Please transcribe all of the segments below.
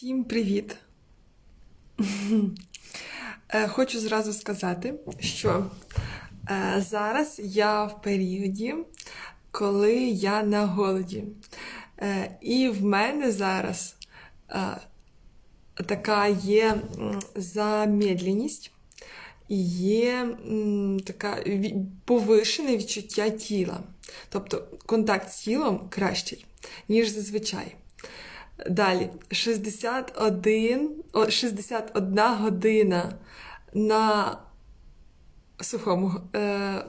Всім привіт! Е, Хочу зразу сказати, що е, зараз я в періоді, коли я на голоді. Е, І в мене зараз така є замедленість є така повишене відчуття тіла. Тобто контакт з тілом кращий, ніж зазвичай. Далі 61, о, 61 година на сухому, е,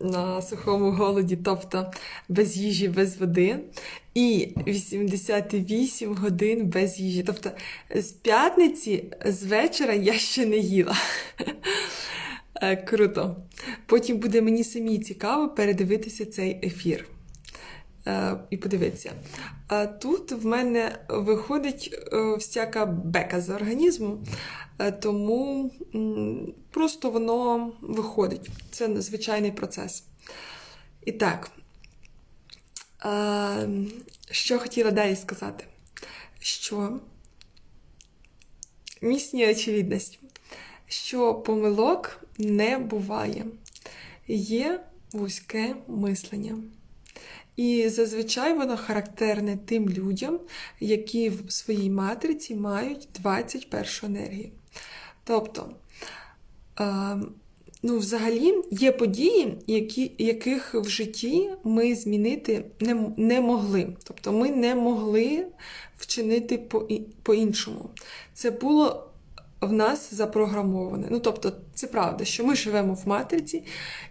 на сухому голоді, тобто без їжі, без води, і 88 годин без їжі. Тобто з п'ятниці, з вечора я ще не їла. Е, Круто. Потім буде мені самі цікаво передивитися цей ефір і подивитися. А тут в мене виходить е, всяка бека з організму, е, тому просто воно виходить. Це надзвичайний процес. І так, е, що хотіла далі сказати? Що місні очевидність, що помилок не буває. Є вузьке мислення. І зазвичай воно характерне тим людям, які в своїй матриці мають 21 енергію. Тобто, е, ну, взагалі є події, які, яких в житті ми змінити не, не могли. Тобто ми не могли вчинити по-іншому. Це було в нас запрограмоване. Ну, тобто, це правда, що ми живемо в матриці,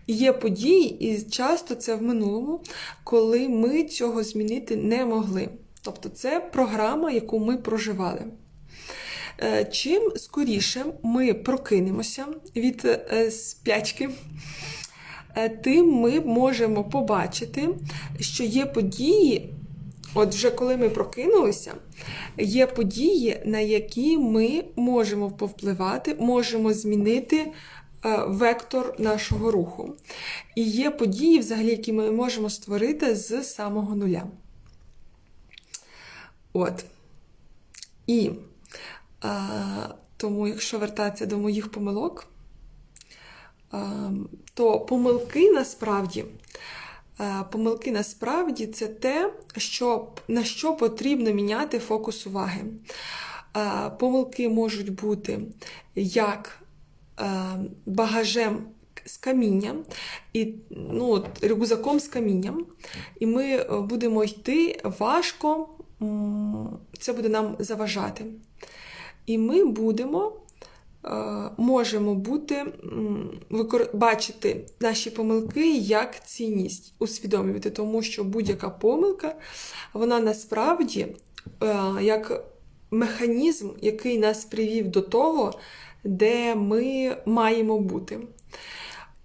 і є події, і часто це в минулому, коли ми цього змінити не могли. Тобто, це програма, яку ми проживали. Е, Чим скоріше ми прокинемося від е, сплячки, е, тим ми можемо побачити, що є події, от вже коли ми прокинулися, є події, на які ми можемо повпливати, можемо змінити е, вектор нашого руху. І є події, взагалі, які ми можемо створити з самого нуля. От. І а, тому, якщо вертатися до моїх помилок, а, то помилки насправді, помилки насправді це те, що, на що потрібно міняти фокус уваги. Помилки можуть бути як багажем з камінням, і ну, рюкзаком з камінням, і ми е, будемо йти важко, це буде нам заважати. І ми будемо, е, можемо бути, бачити наші помилки як цінність, усвідомлювати, тому що будь-яка помилка, вона насправді е, як механізм, який нас привів до того, де ми маємо бути.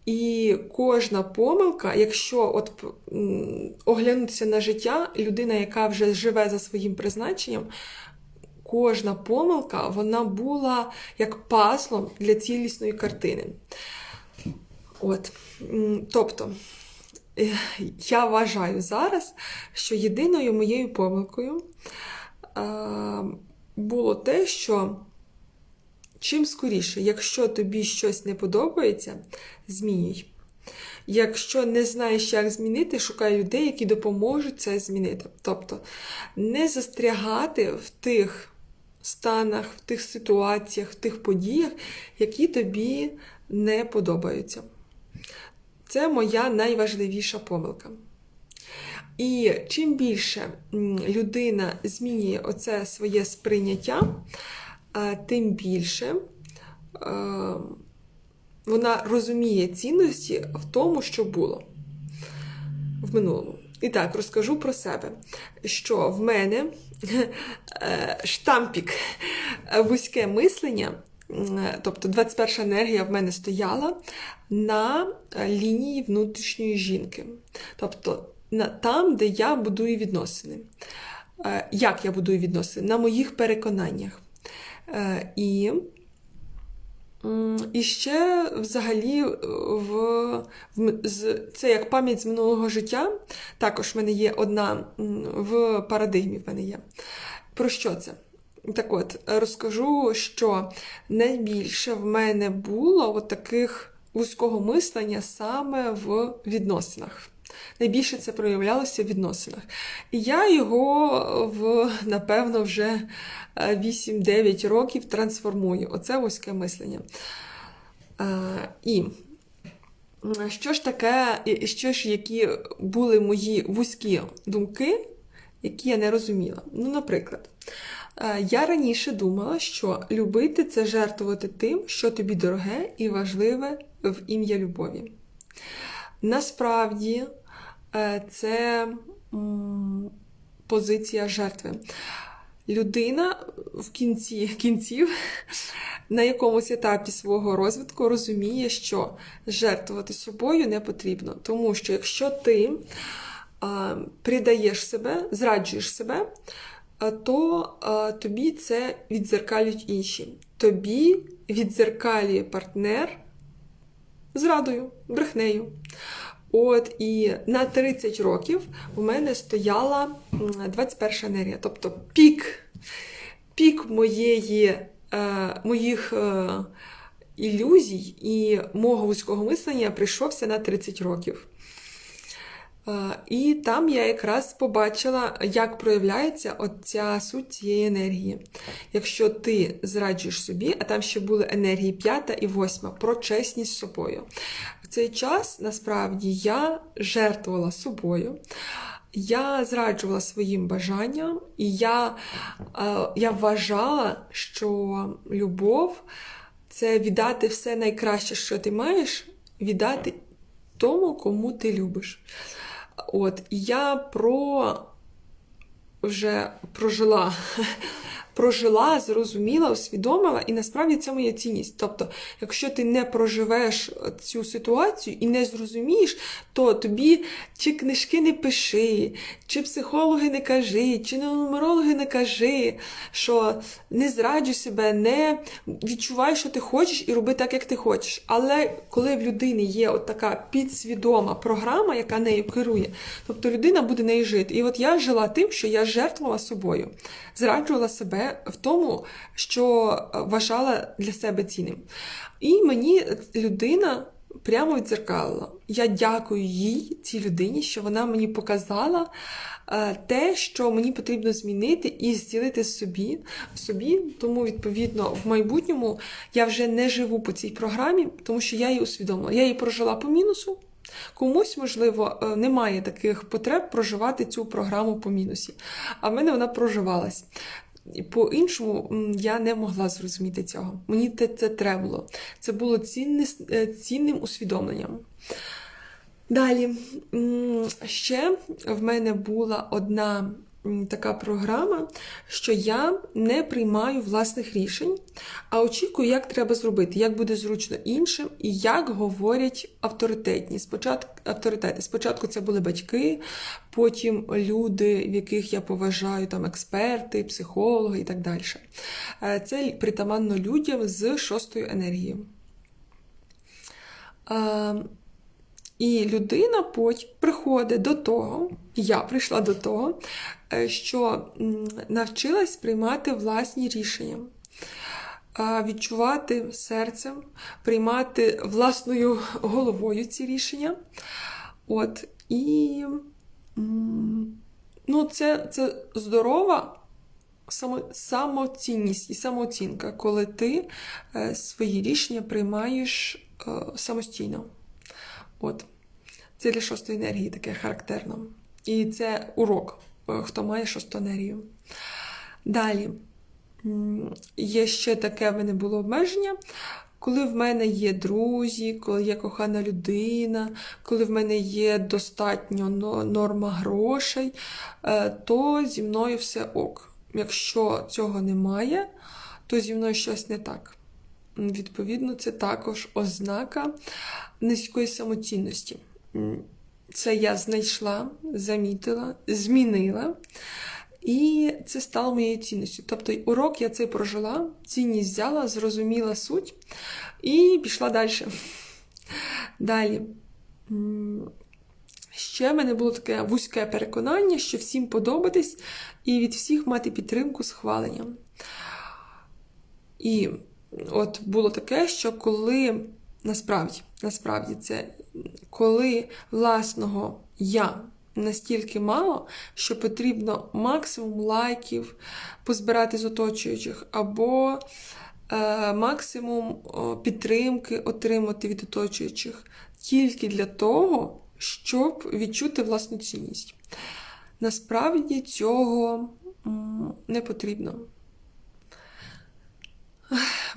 І кожна помилка, якщо от оглянутися на життя, людина, яка вже живе за своїм призначенням, кожна помилка вона була як паслом для цілісної картини. От. Тобто, е, я вважаю зараз, що єдиною моєю помилкою е, було те, що чим скоріше, якщо тобі щось не подобається, змінюй. Якщо не знаєш, як змінити, шукай людей, які допоможуть це змінити. Тобто не застрягати в тих станах, в тих ситуаціях, в тих подіях, які тобі не подобаються. Це моя найважливіша помилка. І чим більше людина змінює оце своє сприйняття, тим більше е, вона розуміє цінності в тому, що було в минулому. І так, розкажу про себе, що в мене е, штампік е, вузьке мислення, тобто 21 енергія в мене стояла на лінії внутрішньої жінки. Тобто там, де я будую відносини. Е, Як я будую відносини? На моїх переконаннях. І І ще взагалі в, в з, це як пам'ять з минулого життя. Також в мене є одна в парадигмі в мене є. Про що це? Так от, розкажу, що найбільше в мене було от таких вузького мислення саме в відносинах. Найбільше це проявлялося в відносинах. І я його в, напевно, вже 8-9 років трансформую. Оце вузьке мислення. Е, І що ж таке, що ж, які були мої вузькі думки, які я не розуміла? Ну, наприклад, е, я раніше думала, що любити це жертвувати тим, що тобі дороге і важливе в ім'я любові. Насправді, е, це позиція жертви. Людина в кінці кінців на якомусь етапі свого розвитку розуміє, що жертвувати собою не потрібно. Тому що якщо ти а, придаєш себе, зраджуєш себе, а, то а, тобі це відзеркалюють інші. Тобі відзеркалює партнер зрадою, брехнею. От і на 30 років у мене стояла м, 21 енергія, тобто пік, пік моєї, е, моїх е, ілюзій і мого вузького мислення прийшовся на 30 років. І там я якраз побачила, як проявляється оця суть цієї енергії. Якщо ти зраджуєш собі, а там ще були енергії п'ята і восьма про чесність з собою. В цей час насправді я жертвувала собою. Я зраджувала своїм бажанням, і я, я вважала, що любов це віддати все найкраще, що ти маєш, віддати тому, кому ти любиш. От, я про вже прожила, прожила, зрозуміла, усвідомила, і насправді це моя цінність. Тобто, якщо ти не проживеш цю ситуацію і не зрозумієш, то тобі чи книжки не пиши, чи психологи не кажи, чи нумерологи не кажи, що не зраджуй себе, не відчувай, що ти хочеш, і роби так, як ти хочеш. Але коли в людини є от така підсвідома програма, яка нею керує, тобто людина буде нею жити. І от я жила тим, що я жертвувала собою, зраджувала себе в тому, що вважала для себе цінним. І мені людина прямо відзеркалила. Я дякую їй, цій людині, що вона мені показала е, те, що мені потрібно змінити і зцілити собі в собі. Тому, відповідно, в майбутньому я вже не живу по цій програмі, тому що я її усвідомила. Я її прожила по мінусу. Комусь, можливо, е, немає таких потреб проживати цю програму по мінусі. А в мене вона проживалась. По-іншому я не могла зрозуміти цього. Мені це, це треба було. Це було цінне, е, цінним усвідомленням. Далі, ще в мене була одна така програма, що я не приймаю власних рішень, а очікую, як треба зробити, як буде зручно іншим і як говорять авторитетні. Спочатку, авторитети. Спочатку це були батьки, потім люди, в яких я поважаю, там експерти, психологи і так далі. Е, Це притаманно людям з шостою енергією. Е, І людина потім приходить до того, я прийшла до того, е, що навчилась приймати власні рішення, відчувати серцем, приймати власною головою ці рішення. От, і ну, це, це здорова само, самоцінність і самооцінка, коли ти е, свої рішення приймаєш е, самостійно. От. Це для шостої енергії таке характерно. І це урок, е, хто має шосту енергію. Далі. Є ще таке в мене було обмеження. Коли в мене є друзі, коли є кохана людина, коли в мене є достатньо норма грошей, е, то зі мною все ок. Якщо цього немає, то зі мною щось не так. Відповідно, це також ознака низької самоцінності. Це я знайшла, замітила, змінила. І це стало моєю цінністю. Тобто урок я цей прожила, цінність взяла, зрозуміла суть і пішла далі. Далі. Ще в мене було таке вузьке переконання, що всім подобатись і від всіх мати підтримку, схвалення. І от було таке, що коли насправді, насправді це коли власного я настільки мало, що потрібно максимум лайків позбирати з оточуючих, або е, максимум підтримки отримати від оточуючих, тільки для того, щоб відчути власну цінність. Насправді цього не потрібно.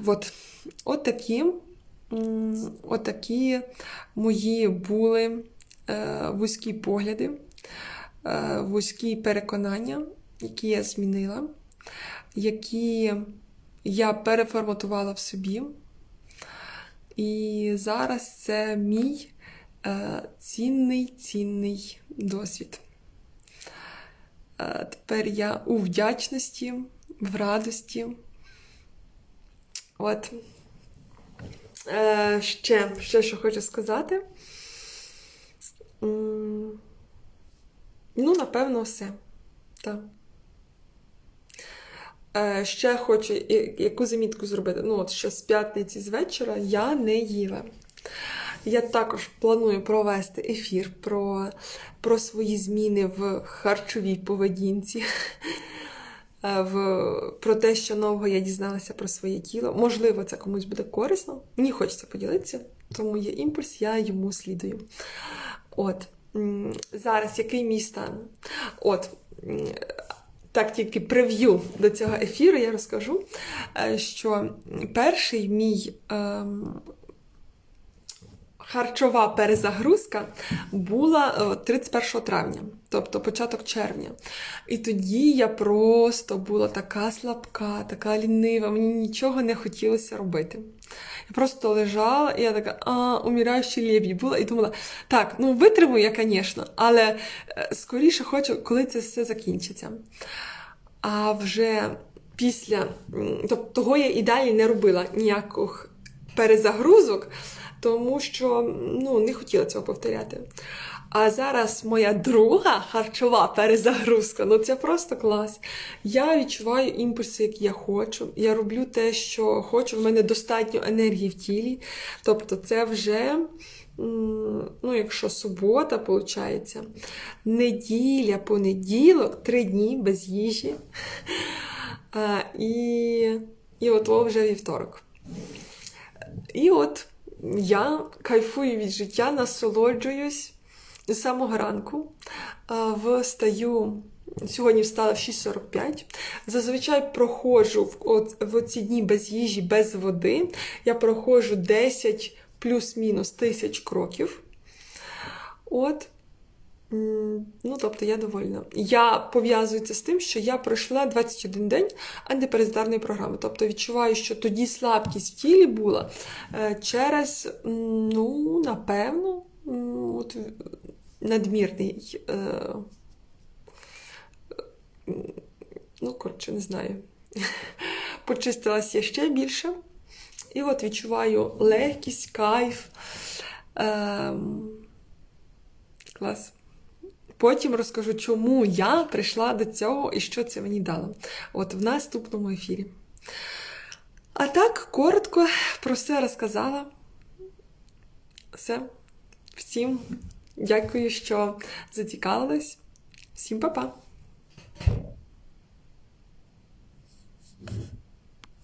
От, от такі, от такі мої були е, вузькі погляди, е, вузькі переконання, які я змінила, які я переформатувала в собі. І зараз це мій е, цінний, цінний досвід. Тепер я у вдячності, в радості. От. Е, ще, ще що хочу сказати. Ну, напевно, все. Так. Е, ще хочу яку замітку зробити. Ну, от ще з п'ятниці з вечора я не їла. Я також планую провести ефір про, про свої зміни в харчовій поведінці, в, про те, що нового я дізналася про своє тіло. Можливо, це комусь буде корисно. Мені хочеться поділитися, тому є імпульс, я йому слідую. От. Зараз який мій стан? От. Так, тільки прев'ю до цього ефіру я розкажу, е, що перший мій ем, харчова перезагрузка була е, 31 травня, тобто початок червня. І тоді я просто була така слабка, така лінива, мені нічого не хотілося робити. Я просто лежала, і я така, а, умираючий лебідь була, і думала, так, ну витримую я, звісно, але е, скоріше хочу, коли це все закінчиться. А вже після тобто того я і далі не робила ніяких перезагрузок, тому що ну, не хотіла цього повторяти. А зараз моя друга харчова перезагрузка. Ну це просто клас. Я відчуваю імпульси, які я хочу. Я роблю те, що хочу. В мене достатньо енергії в тілі. Тобто, це вже. Ну, якщо субота, виходить, неділя, понеділок, три дні без їжі. А, і, і от вже вівторок. І от я кайфую від життя, насолоджуюсь з самого ранку. Встаю. Сьогодні встала в 6.45. Зазвичай проходжу в ці дні без їжі, без води. Я проходжу 10 плюс-мінус тисяч кроків. От. Ну, тобто я довольна. Я пов'язую з тим, що я пройшла 21 день антиперездарної програми. Тобто відчуваю, що тоді слабкість в тілі була е, через, ну, напевно, от, надмірний. е, Ну, коротше, не знаю. Почистилась я ще більше. І от відчуваю легкість, кайф. Ем, клас. Потім розкажу, чому я прийшла до цього і що це мені дало. От в наступному ефірі. А так, коротко про все розказала. Все. Всім дякую, що зацікавились. Всім па-па!